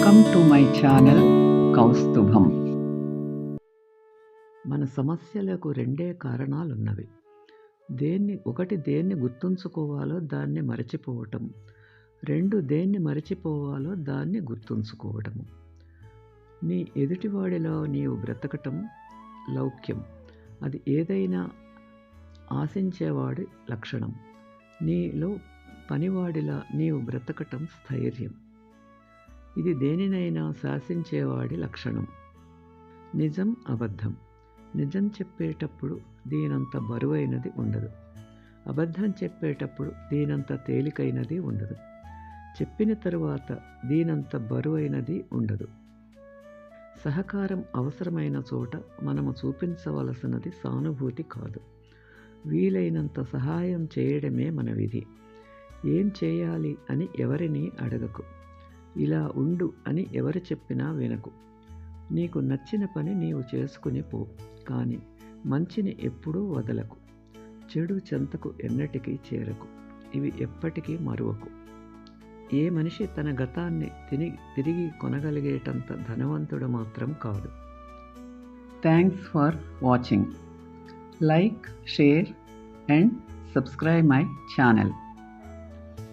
Welcome to my channel Kaustubham మన సమస్యలకు రెండే కారణాలున్నవి. దేన్ని ఒకటి దేన్ని గుర్తుంచుకోవాలో దాన్ని మరచిపోవటం. రెండు దేన్ని మరచిపోవాలో దాన్ని గుర్తుంచుకోవటము నీ ఎదుటివాడిలో నీవు బ్రతకటం లౌక్యం. అది ఏదైనా ఆశించేవాడి లక్షణం. నీలో పనివాడిలా నీవు బ్రతకటం స్థైర్యం. ఇది దేనినైనా శాసించేవాడి లక్షణం. నిజం అబద్ధం. నిజం చెప్పేటప్పుడు దీనంత బరువైనది ఉండదు. అబద్ధం చెప్పేటప్పుడు దీనంత తేలికైనది ఉండదు. చెప్పిన తరువాత దీనంత బరువైనది ఉండదు. సహకారం అవసరమైన చోట మనము చూపించవలసినది సానుభూతి కాదు. వీలైనంత సహాయం చేయడమే మన విధి. ఏం చేయాలి అని ఎవరిని అడగకు. ఇలా ఉండు అని ఎవరు చెప్పినా వినకు. నీకు నచ్చిన పని నీవు చేసుకుని పో కానీ మంచిని ఎప్పుడూ వదలకు. చెడు చెంతకు ఎన్నటికీ చేరకు. ఇవి ఎప్పటికీ మరువకు. ఏ మనిషి తన గతాన్ని తిని తిరిగి కొనగలిగేటంత ధనవంతుడు మాత్రం కాదు thanks for watching like share and subscribe my channel